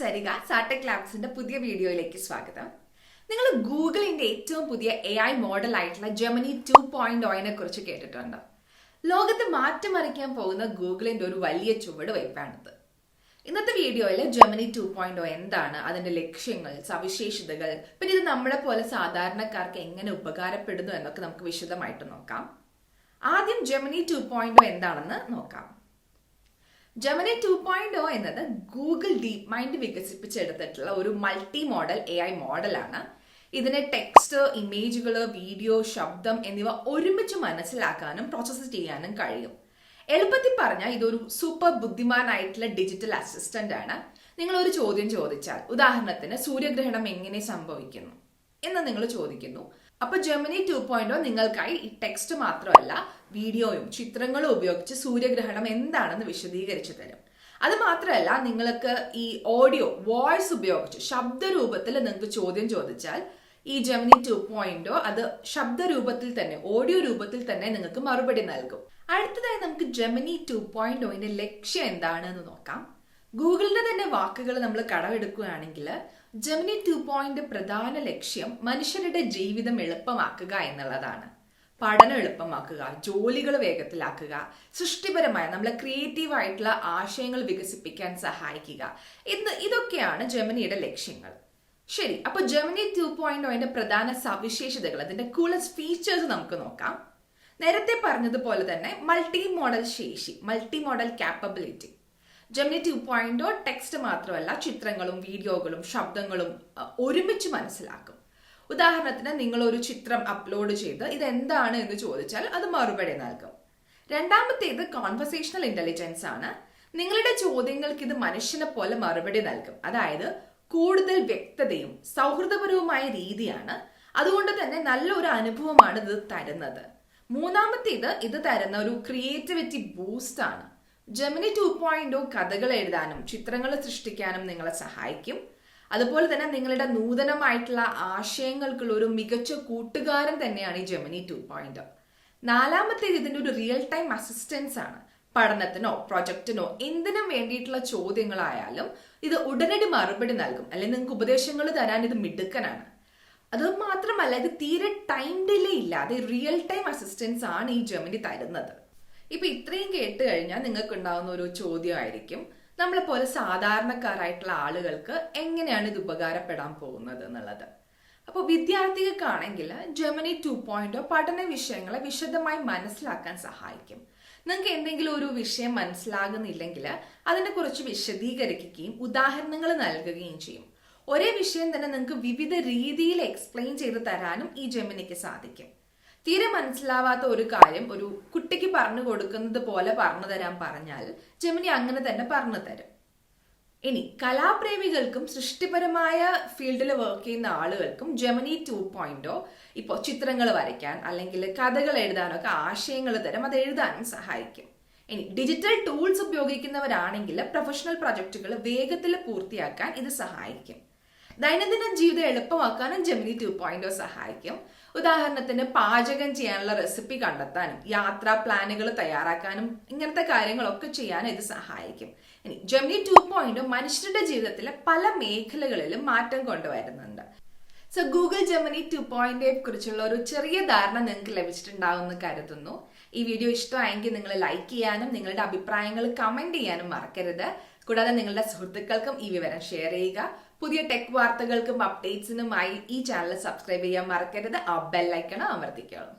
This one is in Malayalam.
സരിക സാടെക് ലാബ്സിന്റെ പുതിയ വീഡിയോയിലേക്ക് സ്വാഗതം. നിങ്ങൾ ഗൂഗിളിന്റെ ഏറ്റവും പുതിയ എ ഐ മോഡൽ ആയിട്ടുള്ള ജെമിനി ടു പോയിന്റ് ഓയിനെ കുറിച്ച് കേട്ടിട്ടുണ്ട്? ലോകത്ത് മാറ്റിമറിക്കാൻ പോകുന്ന ഗൂഗിളിന്റെ ഒരു വലിയ ചുവട് വയ്പാണിത് ഇന്നത്തെ വീഡിയോയിൽ ജെമിനി ടു പോയിന്റ് ഓ എന്താണ് അതിന്റെ ലക്ഷ്യങ്ങൾ സവിശേഷതകൾ പിന്നെ ഇത് നമ്മളെ പോലെ സാധാരണക്കാർക്ക് എങ്ങനെ ഉപകാരപ്പെടുന്നു എന്നൊക്കെ നമുക്ക് വിശദമായിട്ട് നോക്കാം. ആദ്യം ജെമിനി ടു പോയിന്റ് എന്താണെന്ന് നോക്കാം. ജെമിനി ടു പോയിന്റ് ഒ എന്നത് ഗൂഗിൾ ഡീപ് മൈൻഡ് വികസിപ്പിച്ചെടുത്തിട്ടുള്ള ഒരു മൾട്ടി മോഡൽ എ ഐ മോഡലാണ് ഇതിനെ ടെക്സ്റ്റ് ഇമേജുകൾ വീഡിയോ ശബ്ദം എന്നിവ ഒരുമിച്ച് മനസ്സിലാക്കാനും പ്രോസസ്സ് ചെയ്യാനും കഴിയും. എളുപ്പത്തിൽ പറഞ്ഞാൽ ഇതൊരു സൂപ്പർ ബുദ്ധിമാനായിട്ടുള്ള ഡിജിറ്റൽ അസിസ്റ്റന്റ് ആണ്. നിങ്ങൾ ഒരു ചോദ്യം ചോദിച്ചാൽ ഉദാഹരണത്തിന് സൂര്യഗ്രഹണം എങ്ങനെ സംഭവിക്കുന്നു? എന്ന് നിങ്ങൾ ചോദിക്കുന്നു. അപ്പൊ ജെമിനി ടു പോയിന്റ് നിങ്ങൾക്കായി ഈ ടെക്സ്റ്റ് മാത്രമല്ല വീഡിയോയും ചിത്രങ്ങളും ഉപയോഗിച്ച് സൂര്യഗ്രഹണം എന്താണെന്ന് വിശദീകരിച്ചു തരും. അത് മാത്രമല്ല നിങ്ങൾക്ക് ഈ ഓഡിയോ വോയിസ് ഉപയോഗിച്ച് ശബ്ദരൂപത്തിൽ നിങ്ങൾക്ക് ചോദ്യം ചോദിച്ചാൽ ഈ ജെമിനി ടു പോയിന്റോ അത് ശബ്ദരൂപത്തിൽ തന്നെ ഓഡിയോ രൂപത്തിൽ തന്നെ നിങ്ങൾക്ക് മറുപടി നൽകും. അടുത്തതായി നമുക്ക് ജെമിനി ടു പോയിന്റ് ഒയിന്റെ ലക്ഷ്യം എന്താണെന്ന് നോക്കാം. ഗൂഗിളിന്റെ തന്നെ വാക്കുകൾ നമ്മൾ കടമെടുക്കുകയാണെങ്കിൽ ജമിനി ടു പോയിന്റ് പ്രധാന ലക്ഷ്യം മനുഷ്യരുടെ ജീവിതം എളുപ്പമാക്കുക എന്നുള്ളതാണ്. പഠനം എളുപ്പമാക്കുക ജോലികൾ വേഗത്തിലാക്കുക സൃഷ്ടിപരമായ നമ്മളെ ക്രിയേറ്റീവ് ആയിട്ടുള്ള ആശയങ്ങൾ വികസിപ്പിക്കാൻ സഹായിക്കുക. ഇന്ന് ഇതൊക്കെയാണ് ജമിനിയുടെ ലക്ഷ്യങ്ങൾ. ശരി അപ്പൊ ജമിനി ടു പോയിന്റ് അതിന്റെ പ്രധാന സവിശേഷതകൾ അതിന്റെ കൂളസ്റ്റ് ഫീച്ചേഴ്സ് നമുക്ക് നോക്കാം. നേരത്തെ പറഞ്ഞതുപോലെ തന്നെ മൾട്ടി മോഡൽ ശേഷി multi modal capability Gemini two പോയിന്റോ text മാത്രമല്ല ചിത്രങ്ങളും വീഡിയോകളും ശബ്ദങ്ങളും ഒരുമിച്ച് മനസ്സിലാക്കും. ഉദാഹരണത്തിന് നിങ്ങൾ ഒരു ചിത്രം അപ്ലോഡ് ചെയ്ത് ഇത് എന്താണ് എന്ന് ചോദിച്ചാൽ അത് മറുപടി നൽകും. രണ്ടാമത്തേത് കോൺവെർസേഷണൽ ഇന്റലിജൻസ് ആണ്. നിങ്ങളുടെ ചോദ്യങ്ങൾക്ക് ഇത് മനുഷ്യനെ പോലെ മറുപടി നൽകും. അതായത് കൂടുതൽ വ്യക്തതയും സൗഹൃദപരവുമായ രീതിയാണ്. അതുകൊണ്ട് തന്നെ നല്ലൊരു അനുഭവമാണ് ഇത് തരുന്നത്. മൂന്നാമത്തേത് ഇത് തരുന്ന ഒരു ക്രിയേറ്റിവിറ്റി ബൂസ്റ്റ് ആണ്. ജെമിനി ടു പോയിന്റ് കഥകൾ എഴുതാനും ചിത്രങ്ങൾ സൃഷ്ടിക്കാനും നിങ്ങളെ സഹായിക്കും. അതുപോലെ തന്നെ നിങ്ങളുടെ നൂതനമായിട്ടുള്ള ആശയങ്ങൾക്കുള്ള ഒരു മികച്ച കൂട്ടുകാരൻ തന്നെയാണ് ഈ ജെമിനി ടു പോയിന്റ് നാലാമത്തേത് ഇതിന്റെ ഒരു റിയൽ ടൈം അസിസ്റ്റൻസ് ആണ്. പഠനത്തിനോ പ്രൊജക്റ്റിനോ എന്തിനും വേണ്ടിയിട്ടുള്ള ചോദ്യങ്ങളായാലും ഇത് ഉടനടി മറുപടി നൽകും. അല്ലെങ്കിൽ നിങ്ങൾക്ക് ഉപദേശങ്ങൾ തരാൻ ഇത് മിടുക്കനാണ്. അത് മാത്രമല്ല ഇത് തീരെ ടൈം ഡിലേ ഇല്ലാതെ റിയൽ ടൈം അസിസ്റ്റൻസ് ആണ് ഈ ജെമിനി തരുന്നത്. ഇപ്പൊ ഇത്രയും കേട്ട് കഴിഞ്ഞാൽ നിങ്ങൾക്ക് ഉണ്ടാകുന്ന ഒരു ചോദ്യമായിരിക്കും. നമ്മളെ പോലെ സാധാരണക്കാരായിട്ടുള്ള ആളുകൾക്ക് എങ്ങനെയാണ് ഇത് ഉപകാരപ്പെടാൻ പോകുന്നത് എന്നുള്ളത്. അപ്പോൾ വിദ്യാർത്ഥികൾക്കാണെങ്കിൽ ജെമിനി ടു പോയിന്റ് പഠന വിഷയങ്ങളെ വിശദമായി മനസ്സിലാക്കാൻ സഹായിക്കും. നിങ്ങൾക്ക് എന്തെങ്കിലും ഒരു വിഷയം മനസ്സിലാകുന്നില്ലെങ്കിൽ അതിനെ കുറിച്ച് വിശദീകരിക്കുകയും ഉദാഹരണങ്ങൾ നൽകുകയും ചെയ്യും. ഒരേ വിഷയം തന്നെ നിങ്ങൾക്ക് വിവിധ രീതിയിൽ എക്സ്പ്ലെയിൻ ചെയ്ത് തരാനും ഈ ജെമിനിക്ക് സാധിക്കും. തീരെ മനസ്സിലാവാത്ത ഒരു കാര്യം ഒരു കുട്ടിക്ക് പറഞ്ഞു കൊടുക്കുന്നത് പോലെ പറഞ്ഞു തരാൻ പറഞ്ഞാൽ ജമിനി അങ്ങനെ തന്നെ പറഞ്ഞു തരും. ഇനി കലാപ്രേമികൾക്കും സൃഷ്ടിപരമായ ഫീൽഡിൽ വർക്ക് ചെയ്യുന്ന ആളുകൾക്കും ജെമിനി ടു പോയിന്റോ ഇപ്പോൾ ചിത്രങ്ങൾ വരയ്ക്കാൻ അല്ലെങ്കിൽ കഥകൾ എഴുതാനൊക്കെ ആശയങ്ങൾ തരും അത് എഴുതാനും സഹായിക്കും. ഇനി ഡിജിറ്റൽ ടൂൾസ് ഉപയോഗിക്കുന്നവരാണെങ്കിൽ പ്രൊഫഷണൽ പ്രൊജക്റ്റുകൾ വേഗത്തിൽ പൂർത്തിയാക്കാൻ ഇത് സഹായിക്കും. ദൈനംദിന ജീവിതം എളുപ്പമാക്കാനും ജെമിനി ടു പോയിന്റ് സഹായിക്കും. ഉദാഹരണത്തിന് പാചകം ചെയ്യാനുള്ള റെസിപ്പി കണ്ടെത്താനും യാത്രാ പ്ലാനുകൾ തയ്യാറാക്കാനും ഇങ്ങനത്തെ കാര്യങ്ങളൊക്കെ ചെയ്യാൻ ഇത് സഹായിക്കും. ഇനി ജെമിനി ടു പോയിന്റ് മനുഷ്യരുടെ ജീവിതത്തിലെ പല മേഖലകളിലും മാറ്റം കൊണ്ടുവരുന്നുണ്ട്. So Google Gemini two point eight കുറിച്ചുള്ള ഒരു ചെറിയ ധാരണ നിങ്ങൾക്ക് ലഭിച്ചിട്ടുണ്ടാവുമെന്ന് കരുതുന്നു. ഈ വീഡിയോ ഇഷ്ടമായെങ്കിൽ നിങ്ങൾ ലൈക്ക് ചെയ്യാനും നിങ്ങളുടെ അഭിപ്രായങ്ങൾ കമന്റ് ചെയ്യാനും മറക്കരുത്. കൂടാതെ നിങ്ങളുടെ സുഹൃത്തുക്കൾക്കും ഈ വിവരം ഷെയർ ചെയ്യുക. പുതിയ ടെക് വാർത്തകൾക്കും അപ്ഡേറ്റ്സിനുമായി ഈ ചാനൽ സബ്സ്ക്രൈബ് ചെയ്യാൻ മറക്കരുത്. ആ ബെല്ലൈക്കണം അമർത്തിക്കോളും.